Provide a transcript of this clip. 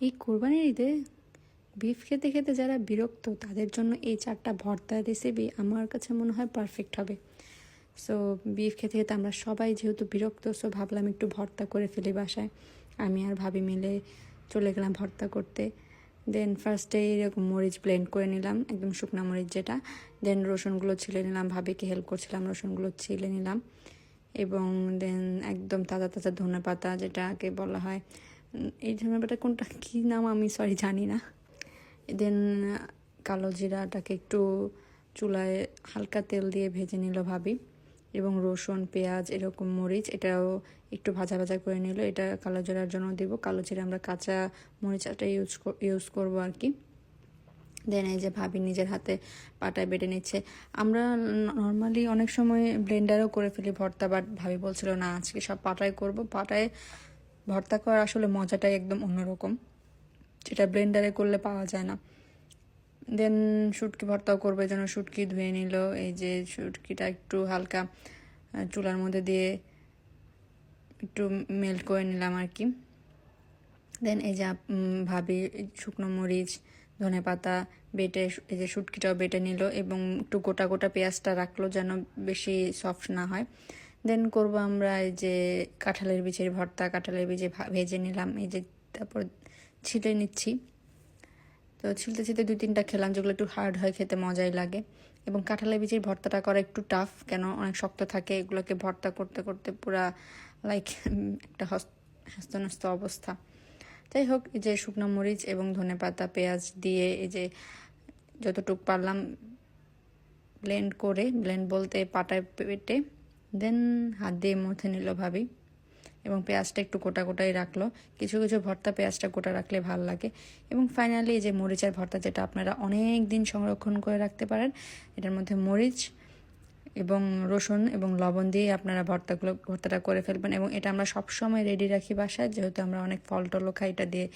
এই কোরবানির ঈদে বিফ খেতে খেতে যারা বিরক্ত, তাদের জন্য এই চারটা ভর্তা রেসিপি আমার কাছে মনে হয় পারফেক্ট হবে। সো বিফ খেতে খেতে আমরা সবাই যেহেতু বিরক্ত সো ভাবলাম একটু ভর্তা করে ফেলি বাসায়। আমি আর ভাবি মিলে চলে গেলাম ভর্তা করতে। দেন ফার্স্টে এরকম মরিচ ব্লেন্ড করে নিলাম, একদম শুকনো মরিচ যেটা। দেন রসুনগুলো ছিলে নিলাম, ভাবিকে হেল্প করছিলাম, রসুনগুলো ছিলে নিলাম। এবং দেন একদম তাজা তাজা ধনে পাতা যেটাকে বলা হয় এই পাতা কোনটা, কী নাম আমি সরি জানি না। দেন কালো জিরাটাকে একটু চুলায় হালকা তেল দিয়ে ভেজে নিল ভাবি। এবং রসুন, পেঁয়াজ, এরকম মরিচ, এটাও একটু ভাজা ভাজা করে নিল। এটা কালো জিরার জন্য দেব। কালো জিরা আমরা কাঁচা মরিচটা ইউজ ইউজ করব আর কি। দেন এই যে ভাবি নিজের হাতে পাটায় বেটে নিচ্ছে। আমরা নর্মালি অনেক সময় ব্লেন্ডারও করে ফেলি ভর্তা বাট ভাবি বলছিল, না, আজকে সব পাটায় করব। পাটায় ভর্তা করার আসলে মজাটাই একদম অন্যরকম। যেটা ব্লেন্ডারে করলে পাওয়া যায় না। দেন শুটকি ভর্তাও করবে, যেন শুটকি ধুয়ে নিল। এই যে শুটকিটা একটু হালকা চুলার মধ্যে দিয়ে একটু মেল্ট করে নিলাম আর কি। দেন এই যে ভাবি, শুকনো মরিচ, ধনে পাতা বেটে এই যে শুটকিটাও বেটে নিল এবং একটু গোটা গোটা পেঁয়াজটা রাখল যেন বেশি সফট না হয়। দেন করব আমরা এই যে কাঁঠালের বীজের ভর্তা, কাঁঠালের বীজে ভেজে নিলাম। এই যে তারপর ছিলে নিচ্ছি। তো ছিলতে ছিলতে দুই তিনটা খেলাম, যেগুলো একটু হার্ড হয়, খেতে মজাই লাগে। এবং কাঁঠালের বীজের ভর্তাটা করা একটু টাফ কেন অনেক শক্ত থাকে। এগুলোকে ভর্তা করতে করতে পুরা লাইক একটা হস্ত, হস্তনস্ত অবস্থা। যাই হোক, এই যে শুকনো মরিচ এবং ধনেপাতা পেঁয়াজ দিয়ে এই যে যতটুক পারলাম ব্লেন্ড করে ব্লেন্ড বলতে পাটায় পেটে দেন হাত দিয়ে মথে নিল ভাবি এবং পেঁয়াজটা একটু গোটা গোটাই রাখল। কিছু কিছু ভর্তা পেঁয়াজটা গোটা রাখলে ভালো লাগে। এবং ফাইনালি যে মরিচের ভর্তা যেটা আপনারা অনেক দিন সংরক্ষণ করে রাখতে পারেন, এটার মধ্যে মরিচ এবং রসুন এবং লবণ দিয়ে আপনারা ভর্তাগুলো, ভর্তাটা করে ফেলবেন। এবং এটা আমরা সবসময় রেডি রাখি বাসায়, যেহেতু আমরা অনেক ফল টলও খাই, এটা দিয়ে